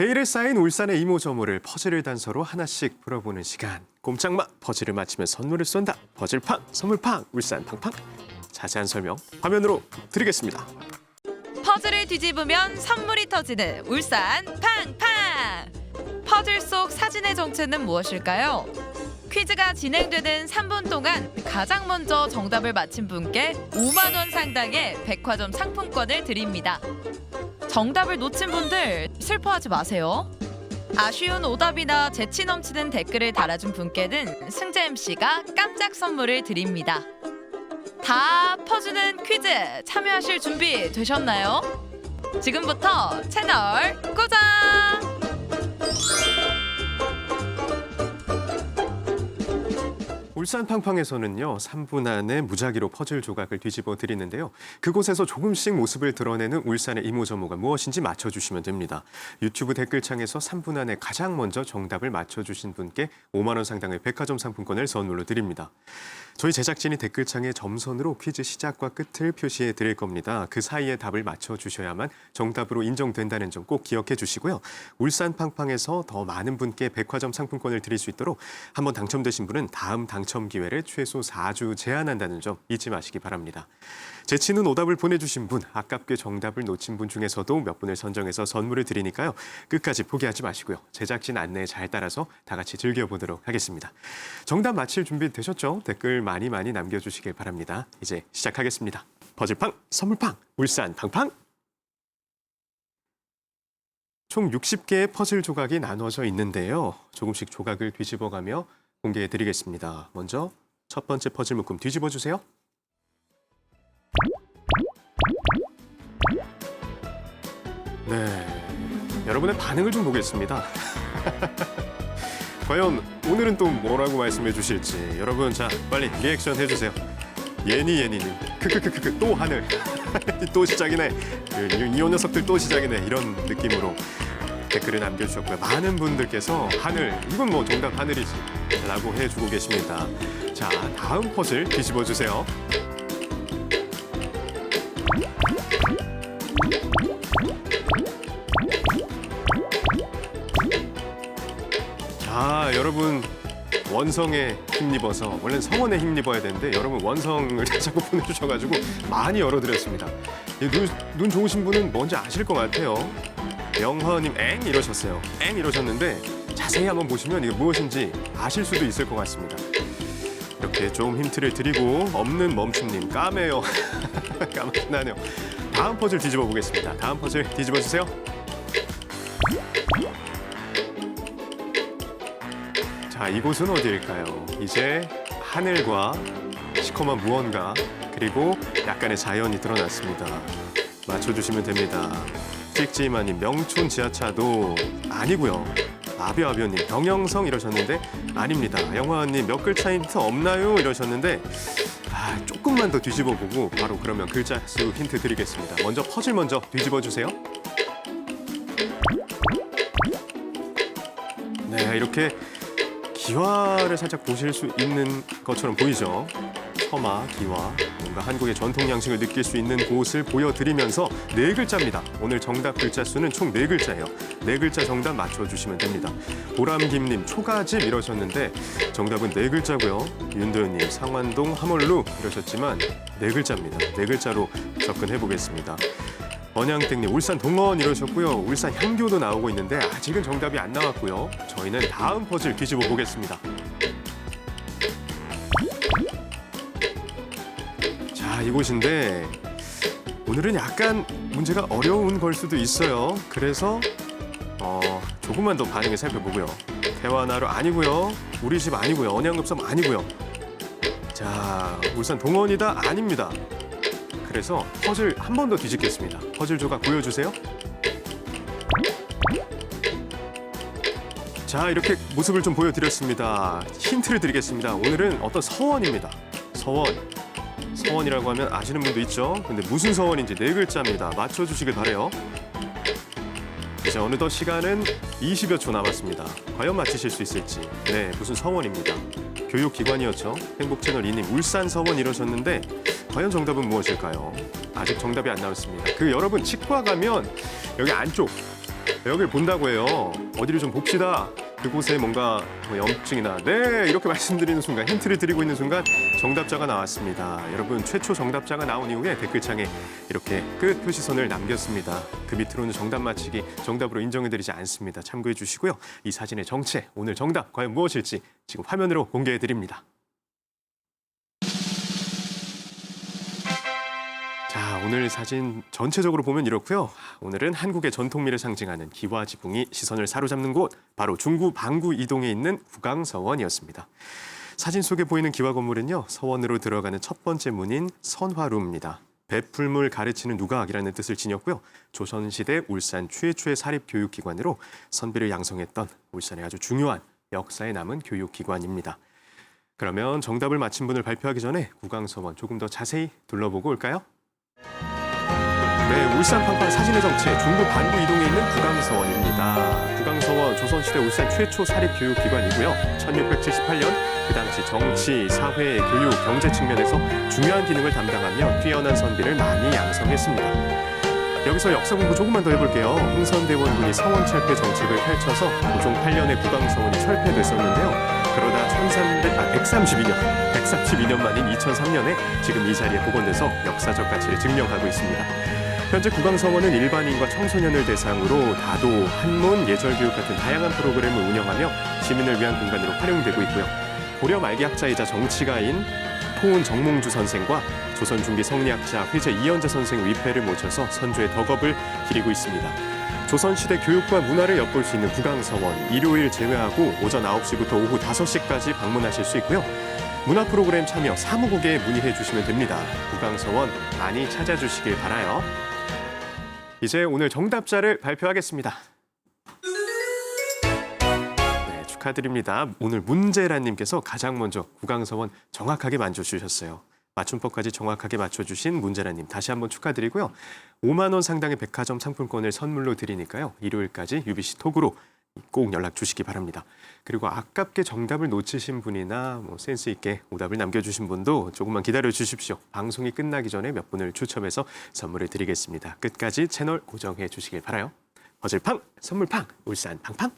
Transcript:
베일에 쌓인 울산의 이모저모를 퍼즐을 단서로 하나씩 풀어보는 시간. 꼼짝마 퍼즐을 맞히면 선물을 쏜다. 퍼즐팡 선물팡 울산 팡팡. 자세한 설명 화면으로 드리겠습니다. 퍼즐을 뒤집으면 선물이 터지는 울산 팡팡. 퍼즐 속 사진의 정체는 무엇일까요? 퀴즈가 진행되는 3분 동안 가장 먼저 정답을 맞힌 분께 5만 원 상당의 백화점 상품권을 드립니다. 정답을 놓친 분들 슬퍼하지 마세요. 아쉬운 오답이나 재치 넘치는 댓글을 달아준 분께는 승재 MC가 깜짝 선물을 드립니다. 다 퍼주는 퀴즈 참여하실 준비 되셨나요? 지금부터 채널 고정! 울산 팡팡에서는요 3분 안에 무작위로 퍼즐 조각을 뒤집어 드리는데요. 그곳에서 조금씩 모습을 드러내는 울산의 이모저모가 무엇인지 맞춰주시면 됩니다. 유튜브 댓글창에서 3분 안에 가장 먼저 정답을 맞춰주신 분께 5만 원 상당의 백화점 상품권을 선물로 드립니다. 저희 제작진이 댓글창에 점선으로 퀴즈 시작과 끝을 표시해 드릴 겁니다. 그 사이에 답을 맞춰 주셔야만 정답으로 인정된다는 점 꼭 기억해 주시고요. 울산 팡팡에서 더 많은 분께 백화점 상품권을 드릴 수 있도록 한번 당첨되신 분은 다음 당첨 기회를 최소 4주 제한한다는 점 잊지 마시기 바랍니다. 재치는 오답을 보내주신 분, 아깝게 정답을 놓친 분 중에서도 몇 분을 선정해서 선물을 드리니까요. 끝까지 포기하지 마시고요. 제작진 안내에 잘 따라서 다 같이 즐겨보도록 하겠습니다. 정답 맞힐 준비 되셨죠? 댓글 많이 많이 남겨주시길 바랍니다. 이제 시작하겠습니다. 퍼즐팡, 선물팡, 울산 팡팡! 총 60개의 퍼즐 조각이 나눠져 있는데요. 조금씩 조각을 뒤집어가며 공개해 드리겠습니다. 먼저 첫 번째 퍼즐 묶음 뒤집어 주세요. 네. 여러분의 반응을 좀 보겠습니다. 과연 오늘은 또 뭐라고 말씀해 주실지 여러분 자 빨리 리액션 해주세요. 예니 예니님 크크크크크 또 하늘 또 시작이네 그, 이, 이 녀석들 또 시작이네 이런 느낌으로 댓글을 남겨주셨고요. 많은 분들께서 하늘 이건 뭐 정답 하늘이지 라고 해주고 계십니다. 자 다음 퍼즐 뒤집어 주세요. 자, 여러분 원성에 힘입어서 원래는 성원에 힘입어야 되는데 여러분 원성을 자꾸 보내주셔가지고 많이 열어드렸습니다. 이 눈, 눈 좋으신 분은 뭔지 아실 것 같아요. 영화님 엥 이러셨어요. 엥 이러셨는데 자세히 한번 보시면 이게 무엇인지 아실 수도 있을 것 같습니다. 이렇게 좀 힌트를 드리고 없는 멈춤님 까매요. 까맣나네요. 다음 퍼즐 뒤집어 보겠습니다. 다음 퍼즐 뒤집어 주세요. 자, 이곳은 어디일까요? 이제 하늘과 시커먼 무언가 그리고 약간의 자연이 드러났습니다. 맞춰주시면 됩니다. 찍지마님 명촌 지하차도 아니고요. 아비아비오님 병영성 이러셨는데 아닙니다. 영화님 몇 글자 힌트 없나요? 이러셨는데 아, 조금만 더 뒤집어 보고 바로 그러면 글자 수 힌트 드리겠습니다. 먼저 퍼즐 먼저 뒤집어 주세요. 네, 이렇게 기와를 살짝 보실 수 있는 것처럼 보이죠? 서마, 기와, 뭔가 한국의 전통 양식을 느낄 수 있는 곳을 보여드리면서 네 글자입니다. 오늘 정답 글자 수는 총 네 글자예요. 네 글자 정답 맞춰주시면 됩니다. 보람김님 초가집 이러셨는데 정답은 네 글자고요. 윤도현님 상완동 하몰루 이러셨지만 네 글자입니다. 네 글자로 접근해 보겠습니다. 번양땡님 울산 동원 이러셨고요. 울산 향교도 나오고 있는데 아직은 정답이 안 나왔고요. 저희는 다음 퍼즐 뒤집어 보겠습니다. 자, 이곳인데 오늘은 약간 문제가 어려운 걸 수도 있어요. 그래서 어, 조금만 더 반응을 살펴보고요. 대화나루 아니고요. 우리 집 아니고요. 언양급섬 아니고요. 자, 울산 동원이다 아닙니다. 그래서 퍼즐 한 번 더 뒤집겠습니다. 퍼즐 조각 보여주세요. 자, 이렇게 모습을 좀 보여드렸습니다. 힌트를 드리겠습니다. 오늘은 어떤 서원입니다. 서원. 서원이라고 하면 아시는 분도 있죠? 근데 무슨 서원인지 네 글자입니다. 맞춰주시길 바래요. 이제 어느덧 시간은 20여 초 남았습니다. 과연 맞히실 수 있을지. 네, 무슨 서원입니다. 교육기관이었죠. 행복채널 이님 울산 서원 이러셨는데 과연 정답은 무엇일까요? 아직 정답이 안 나왔습니다. 그 여러분 치과 가면 여기 안쪽 여길 본다고 해요. 어디를 좀 봅시다. 그곳에 뭔가 뭐 염증이나 네 이렇게 말씀드리는 순간 힌트를 드리고 있는 순간 정답자가 나왔습니다. 여러분 최초 정답자가 나온 이후에 댓글창에 이렇게 끝 표시선을 남겼습니다. 그 밑으로는 정답 맞히기 정답으로 인정해드리지 않습니다. 참고해 주시고요. 이 사진의 정체 오늘 정답 과연 무엇일지 지금 화면으로 공개해 드립니다. 오늘 사진 전체적으로 보면 이렇고요. 오늘은 한국의 전통미를 상징하는 기와 지붕이 시선을 사로잡는 곳, 바로 중구 방구 이동에 있는 구강서원이었습니다. 사진 속에 보이는 기와 건물은요, 서원으로 들어가는 첫 번째 문인 선화루입니다. 베풀물 가르치는 누각이라는 뜻을 지녔고요. 조선시대 울산 최초의 사립교육기관으로 선비를 양성했던 울산의 아주 중요한 역사에 남은 교육기관입니다. 그러면 정답을 맞힌 분을 발표하기 전에 구강서원 조금 더 자세히 둘러보고 올까요? 네, 울산 팡팡 사진의 정체 중부 반구 이동에 있는 구강서원입니다. 구강서원 조선시대 울산 최초 사립교육기관이고요. 1678년 그 당시 정치, 사회, 교육, 경제 측면에서 중요한 기능을 담당하며 뛰어난 선비를 많이 양성했습니다. 여기서 역사 공부 조금만 더 해볼게요. 흥선대원군이 서원 철폐 정책을 펼쳐서 고종 8년에 구강서원이 철폐됐었는데요. 그러다 1300, 아, 132년, 132년 만인 2003년에 지금 이 자리에 복원돼서 역사적 가치를 증명하고 있습니다. 현재 구강서원은 일반인과 청소년을 대상으로 다도, 한문, 예절교육 같은 다양한 프로그램을 운영하며 시민을 위한 공간으로 활용되고 있고요. 고려 말기 학자이자 정치가인 포은 정몽주 선생과 조선 중기 성리학자 회제 이현재 선생 위패를 모셔서 선조의 덕업을 기리고 있습니다. 조선시대 교육과 문화를 엿볼 수 있는 구강서원 일요일 제외하고 오전 9시부터 오후 5시까지 방문하실 수 있고요. 문화 프로그램 참여 사무국에 문의해 주시면 됩니다. 구강서원 많이 찾아주시길 바라요. 이제 오늘 정답자를 발표하겠습니다. 네, 축하드립니다. 오늘 문재란님께서 가장 먼저 구강서원 정확하게 맞춰주셨어요. 맞춤법까지 정확하게 맞춰주신 문재란님 다시 한번 축하드리고요. 5만 원 상당의 백화점 상품권을 선물로 드리니까요. 일요일까지 UBC 톡으로 꼭 연락 주시기 바랍니다. 그리고 아깝게 정답을 놓치신 분이나 뭐 센스 있게 오답을 남겨주신 분도 조금만 기다려 주십시오. 방송이 끝나기 전에 몇 분을 추첨해서 선물을 드리겠습니다. 끝까지 채널 고정해 주시길 바라요. 버즐팡 선물팡 울산 팡팡